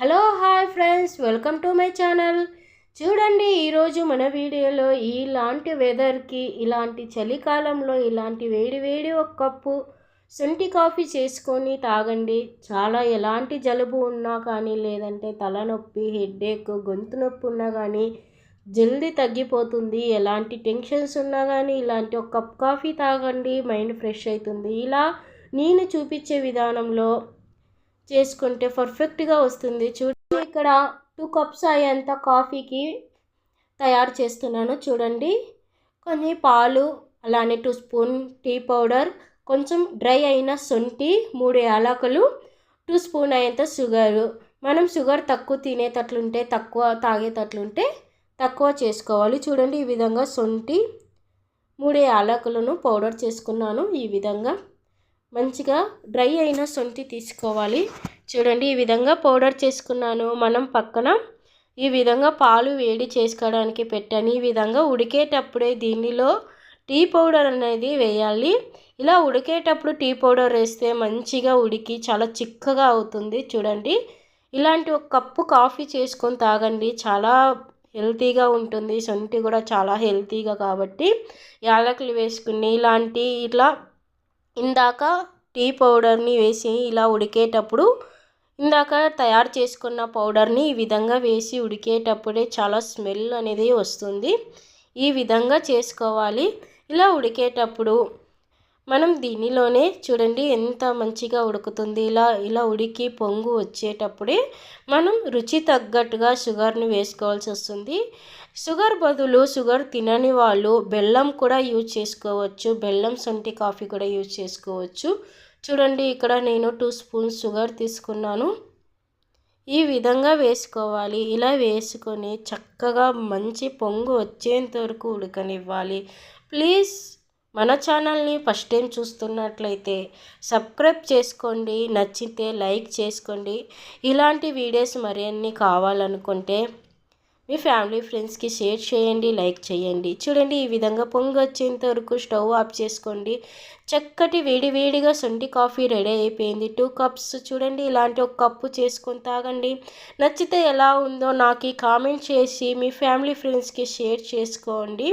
Hello hi friends welcome to my channel. చూడండి ఈరోజు మన వీడియోలో ఇలాంటి వెదర్కి ఇలాంటి చలికాలంలో ఇలాంటి వేడి వేడి ఒక కప్పు సొంటి కాఫీ చేసుకొని తాగండి. చాలా ఎలాంటి జలుబు ఉన్నా కానీ లేదంటే తలనొప్పి హెడ్ఏక్ గొంతు నొప్పి ఉన్నా కానీ జల్దీ తగ్గిపోతుంది. ఎలాంటి టెన్షన్స్ ఉన్నా కానీ ఇలాంటి ఒక కప్ కాఫీ తాగండి. మైండ్ ఫ్రెష్ అవుతుంది ఇలా నేను చూపించే విధానంలో చేసుకుంటే పర్ఫెక్ట్గా వస్తుంది. చూడండి ఇక్కడ టూ కప్స్ అయ్యేంత కాఫీకి తయారు చేస్తున్నాను చూడండి. కొన్ని పాలు అలానే టూ స్పూన్ టీ పౌడర్ కొంచెం డ్రై అయిన సొంటి మూడు యాలకులు టూ స్పూన్ అయ్యేంత షుగరు. మనం షుగర్ తక్కువ తినేటట్లుంటే తక్కువ తాగేటట్లుంటే తక్కువ చేసుకోవాలి. చూడండి ఈ విధంగా శొంఠి మూడు యాలకులను పౌడర్ చేసుకున్నాను ఈ విధంగా. మంచిగా డ్రై అయిన సొంటి తీసుకోవాలి. చూడండి ఈ విధంగా పౌడర్ చేసుకున్నాను. మనం పక్కన ఈ విధంగా పాలు వేడి చేసుకోవడానికి పెట్టాను. ఈ విధంగా ఉడికేటప్పుడే దీనిలో టీ పౌడర్ అనేది వేయాలి. ఇలా ఉడికేటప్పుడు టీ పౌడర్ వేస్తే మంచిగా ఉడికి చాలా చిక్కగా అవుతుంది. చూడండి ఇలాంటి ఒక కప్పు కాఫీ చేసుకొని తాగండి. చాలా హెల్తీగా ఉంటుంది. సొంటి కూడా చాలా హెల్తీగా కాబట్టి యాలకులు వేసుకుని ఇలాంటి ఇట్లా ఇందాక టీ పౌడర్ని వేసి ఇలా ఉడికేటప్పుడు ఇందాక తయారు చేసుకున్న పౌడర్ని ఈ విధంగా వేసి ఉడికేటప్పుడే చాలా స్మెల్ అనేది వస్తుంది. ఈ విధంగా చేసుకోవాలి. ఇలా ఉడికేటప్పుడు మనం దీనిలోనే చూడండి ఎంత మంచిగా ఉడుకుతుంది. ఇలా ఇలా ఉడికి పొంగు వచ్చేటప్పుడే మనం రుచి తగ్గట్టుగా షుగర్ని వేసుకోవాల్సి వస్తుంది. షుగర్ బదులు షుగర్ తినని వాళ్ళు బెల్లం కూడా యూజ్ చేసుకోవచ్చు. బెల్లం సొంటి కాఫీ కూడా యూజ్ చేసుకోవచ్చు. చూడండి ఇక్కడ నేను టూ స్పూన్స్ షుగర్ తీసుకున్నాను. ఈ విధంగా వేసుకోవాలి. ఇలా వేసుకొని చక్కగా మంచి పొంగు వచ్చేంత వరకు ఉడకనివ్వాలి. ప్లీజ్ మన ఛానల్ని ఫస్ట్ టైం చూస్తున్నట్లయితే సబ్స్క్రైబ్ చేసుకోండి నచ్చితే లైక్ చేసుకోండి. ఇలాంటి వీడియోస్ మరిన్ని కావాలనుకుంటే మీ ఫ్యామిలీ ఫ్రెండ్స్కి షేర్ చేయండి లైక్ చేయండి. చూడండి ఈ విధంగా పొంగి వచ్చేంత వరకు స్టవ్ ఆఫ్ చేసుకోండి. చక్కటి వేడి వేడిగా సొంటి కాఫీ రెడీ అయిపోయింది. టూ కప్స్ చూడండి ఇలాంటి ఒక కప్పు చేసుకొని తాగండి. నచ్చితే ఎలా ఉందో నాకు కామెంట్ చేసి మీ ఫ్యామిలీ ఫ్రెండ్స్కి షేర్ చేసుకోండి.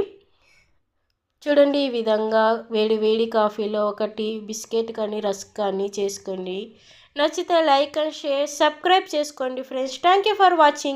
చూడండి ఈ విధంగా వేడి వేడి కాఫీలో ఒకటి బిస్కెట్ కానీ రస్క్ కానీ చేసుకోండి. నచ్చితే లైక్ అండ్ షేర్ సబ్స్క్రైబ్ చేసుకోండి friends. Thank you for watching.